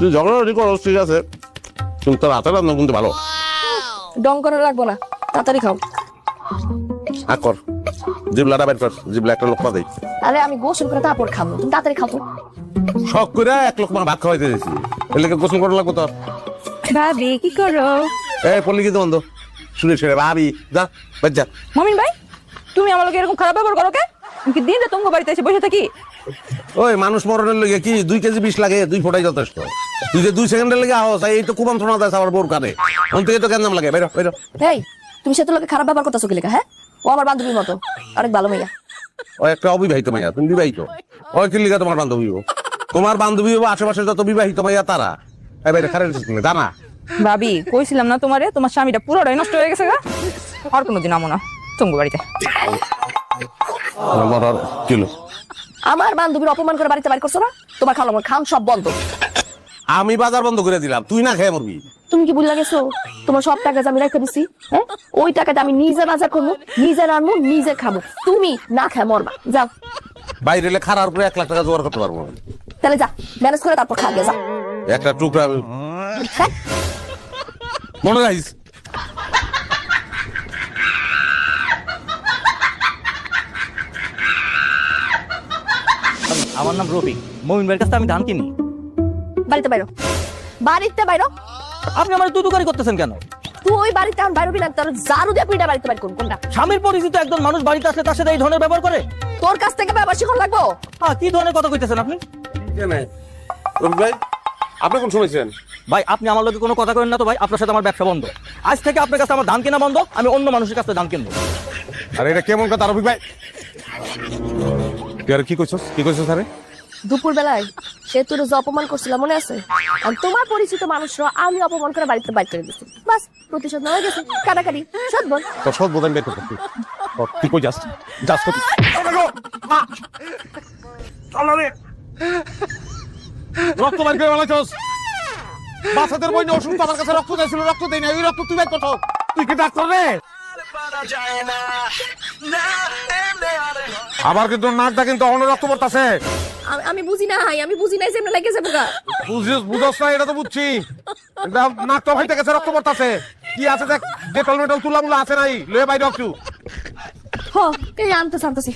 তুই ঝগড়াঝাটি করো ঠিক আছে? কিন্তু তোর হাতের রান্না কিন্তু ভালো। ডং করে রাখব না তাড়াতাড়ি খাও। আ কর। জিবলাটা বের কর জিবলা একটা লোক দেই আরে আমি গোসল করে তারপর খাব তুমি তাড়াতাড়ি খাও তো। শখ করে এক লোক ভাত খাওয়াইতে দিয়েছি এর লেগে গোসল করা লাগবো তোর? ভাবি কি করো? এই পল্লি কিন্তু বন্ধ। শুনে ছেড়ে ভাবি যা বাদ যা। মমিন ভাই তুমি আমার লোকে এরকম খারাপ ব্যবহার করো কে? কি দিন রাত তোমার বাড়িতে এসে বসে থাকি? ওই মানুষ মরণের লেগে কি দুই কেজি বিষ লাগে? দুই ফোটাই যথেষ্ট। তুই যে দুই সেকেন্ডের লেগে আহ তাই এই তো কুমন্ত্রণা দেয় আমার বোর কানে। অন থেকে তো কেন লাগে? বেরো বেরো। এই তুমি সে তো লোকে খারাপ ব্যবহার করতেছো কি লেখা হ্যাঁ? ও আমার বান্ধবীর মতো। অনেক ভালো মেয়া। ও একটা অবিবাহিত মাইয়া তুমি বিবাহিত। ওই কি লিগা তোমার বান্ধবী? তোমার বান্ধবী হব আশেপাশে যত বিবাহিত মাইয়া তারা। এই বাইরে খারাপ জানা ভাবি কইছিলাম না তোমারে তোমার স্বামীটা পুরোটাই নষ্ট হয়ে গেছে গা। আর কোনোদিন আমো না তোমার বাড়িতে। আমার আর কিলো। আমার বান্ধবীর অপমান করে বাড়িতে বাড়ি করছ না? তোমার খাওয়া আমার খান সব বন্ধ। আমি বাজার বন্ধ করে দিলাম তুই না খেয়ে মরবি। তুমি কি বুঝলা গেছো? তোমার সব টাকা আমি রেখে দিছি হ্যাঁ? ওই টাকাতে আমি নিজে বাজার করব নিজে রান্নু নিজে খাব। তুমি না খায় মরবা। যাও। বাইরে এলে খারাপ করে এক লাখ টাকা জোগাড় করতে পারব না। তাহলে যা ম্যানেজ করে তারপর খাবে যা একটা টুকরা হ্যাঁ? মনে রাখিস আমার নাম রফিক মমিন ভাইয়ের কাছে আমি ধান কিনি। বাড়িতে বাইরো। বাড়িতে বাইরো? আপনি আমার তুতুকারি করতেছেন কেন? তুই বাড়িতে এখন বাইরবি না তোর জারু দিয়ে পিঠা বাড়িতে বাইর করুন কোনটা? স্বামীর পরিচিত একজন মানুষ বাড়িতে আসলে তার সাথে এই ধরনের ব্যবহার করে? তোর কাছ থেকে ব্যবহার শিখন লাগবো? হ্যাঁ কি ধরনের কথা কইতেছেন আপনি? ভাই আপনি কোন শুনেছেন ভাই আপনি আমার লোকে কোনো কথা করেন না তো ভাই আপনার সাথে আমার ব্যবসা বন্ধ। আজ থেকে আপনার কাছে আমার ধান কেনা বন্ধ আমি অন্য মানুষের কাছে ধান কিনবো। আরে এটা কেমন কথা রবি ভাই? তুই আর কি কইছস কি কইছস আরে দুপুর বেলায় সে তোর যে অপমান করছিল মনে আছে? আর তোমার পরিচিত মানুষরা আমি অপমান করে বাড়িতে বাইর করে দিচ্ছি বাস প্রতিশোধ নেওয়া গেছে কাটাকাটি বল তোর বের করতে তুই। কই যাস যাস কই রক্ত বাইর করে বানাইছস বাচ্চাদের বই অসুস্থ আমার কাছে রক্ত চাইছিল রক্ত দেই না ওই রক্ত তুই বাইর করছ তুই কি ডাক্তার রে আবার কিন্তু নাকটা কিন্তু অন্য রক্ত পড়তাছে। আমি- আমি বুঝি নাই আমি বুঝি নাই যে এমনি লেগেছে বোকা বুঝিস বুঝস না এটা তো বুঝছি। নাক তো হইতে গেছে রক্ত পড়তাছে। কি আছে দেখ ডেটল মেটল তুলা মুলা আছে নাই লয়ে বাইরে একটু। হ এই আনতে আনতেছি।